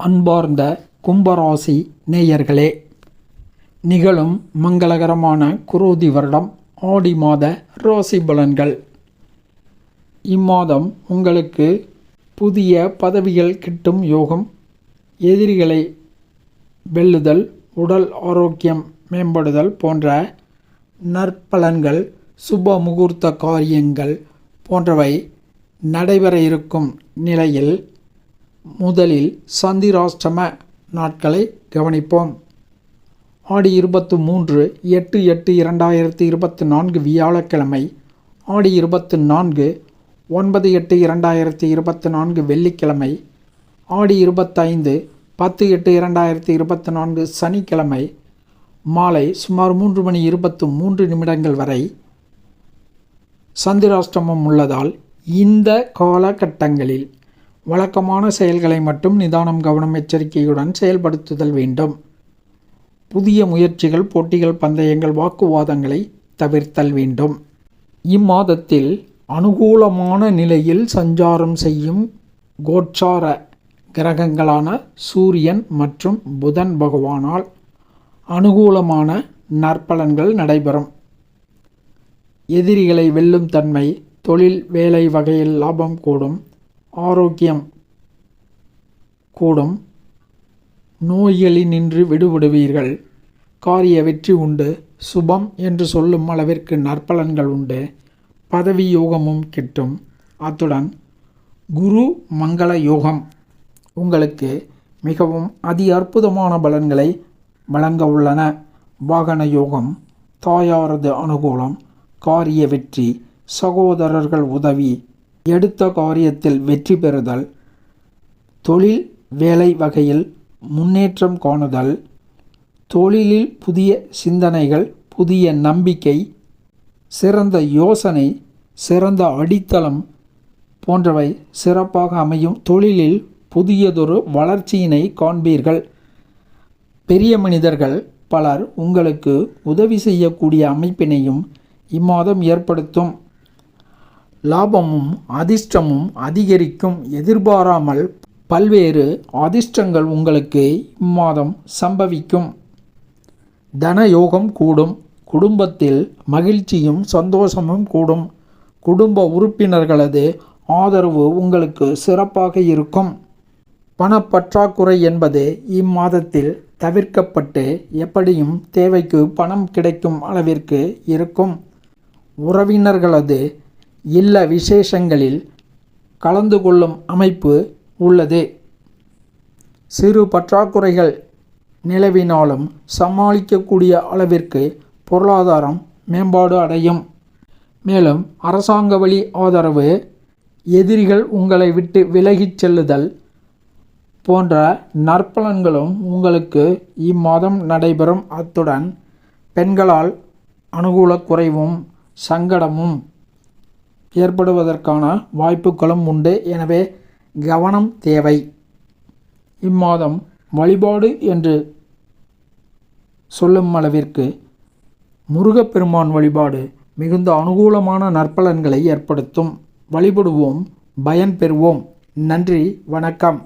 அன்பார்ந்த கும்பராசி நேயர்களே நிகழும் மங்களகரமான குரோதி வருடம் ஆடி மாத ராசி பலன்கள். இம்மாதம் உங்களுக்கு புதிய பதவிகள் கிட்டும் யோகம் எதிரிகளை வெல்லுதல் உடல் ஆரோக்கியம் மேம்படுதல் போன்ற நற்பலன்கள் சுப முகூர்த்த காரியங்கள் போன்றவை நடைபெற இருக்கும் நிலையில் முதலில் சந்திராஷ்டம நாட்களை கவனிப்போம். ஆடி இருபத்து மூன்று எட்டு எட்டு இரண்டாயிரத்தி இருபத்தி நான்கு வியாழக்கிழமை ஆடி இருபத்து நான்கு ஒன்பது எட்டு இரண்டாயிரத்தி இருபத்தி நான்கு வெள்ளிக்கிழமை ஆடி இருபத்தைந்து பத்து எட்டு இரண்டாயிரத்தி இருபத்தி நான்கு சனிக்கிழமை மாலை சுமார் மூன்று மணி இருபத்து மூன்று நிமிடங்கள் வரை சந்திராஷ்டமம் உள்ளதால் இந்த காலகட்டங்களில் வழக்கமான செயல்களை மட்டும் நிதானம் கவனம் எச்சரிக்கையுடன் செயல்படுத்துதல் வேண்டும். புதிய முயற்சிகள் போட்டிகள் பந்தயங்கள் வாக்குவாதங்களை தவிர்த்தல் வேண்டும். இம்மாதத்தில் அனுகூலமான நிலையில் சஞ்சாரம் செய்யும் கோச்சார கிரகங்களான சூரியன் மற்றும் புதன் பகவானால் அனுகூலமான நற்பலன்கள் நடைபெறும். எதிரிகளை வெல்லும் தன்மை தொழில் வேலை வகையில் லாபம் கூடும். ஆரோக்கியம் கூடும். நோய்களினின்று விடுபடுவீர்கள். காரிய வெற்றி உண்டு. சுபம் என்று சொல்லும் அளவிற்கு நற்பலன்கள் உண்டு. பதவி யோகமும் கிட்டும். அத்துடன் குரு மங்கள யோகம். உங்களுக்கு மிகவும் அதி அற்புதமான பலன்களை வழங்க உள்ளன. வாகன யோகம் தாயாரது அனுகூலம் காரிய வெற்றி சகோதரர்கள் உதவி எடுத்த காரியத்தில் வெற்றி பெறுதல் தொழில் வேலை வகையில் முன்னேற்றம் காணுதல் தொழிலில் புதிய சிந்தனைகள் புதிய நம்பிக்கை சிறந்த யோசனை சிறந்த அடித்தளம் போன்றவை சிறப்பாக அமையும் தொழிலில் புதியதொரு வளர்ச்சியினை காண்பீர்கள். பெரிய மனிதர்கள் பலர் உங்களுக்கு உதவி செய்யக்கூடிய அமைப்பினையும் இம்மாதம் ஏற்படுத்தும். லாபமும் அதிர்ஷ்டமும் அதிகரிக்கும் எதிர்பாராமல் பல்வேறு அதிர்ஷ்டங்கள் உங்களுக்கு இம்மாதம் சம்பவிக்கும். தன யோகம் கூடும் குடும்பத்தில் மகிழ்ச்சியும் சந்தோஷமும் கூடும். குடும்ப உறுப்பினர்களது ஆதரவு உங்களுக்கு சிறப்பாக இருக்கும். பணப்பற்றாக்குறை என்பது இம்மாதத்தில் தவிர்க்கப்பட்டு எப்படியும் தேவைக்கு பணம் கிடைக்கும் அளவிற்கு இருக்கும். உறவினர்களது இல்ல விசேஷங்களில் கலந்து கொள்ளும் அமைப்பு உள்ளது. சிறு பற்றாக்குறைகள் நிலவினாலும் சமாளிக்கக்கூடிய அளவிற்கு பொருளாதாரம் மேம்பாடு அடையும். மேலும் அரசாங்க வழி ஆதரவு எதிரிகள் உங்களை விட்டு விலகிச் செல்லுதல் போன்ற நற்பலன்களும் உங்களுக்கு இம்மாதம் நடைபெறும். அத்துடன் பெண்களால் அனுகூல குறைவும் சங்கடமும் ஏற்படுவதற்கான வாய்ப்புகளும் உண்டு. எனவே கவனம் தேவை. இம்மாதம் வழிபாடு என்று சொல்லும் அளவிற்கு முருகப்பெருமான் வழிபாடு மிகுந்த அனுகூலமான நற்பலன்களை ஏற்படுத்தும். வழிபடுவோம் பயன் பெறுவோம் நன்றி வணக்கம்.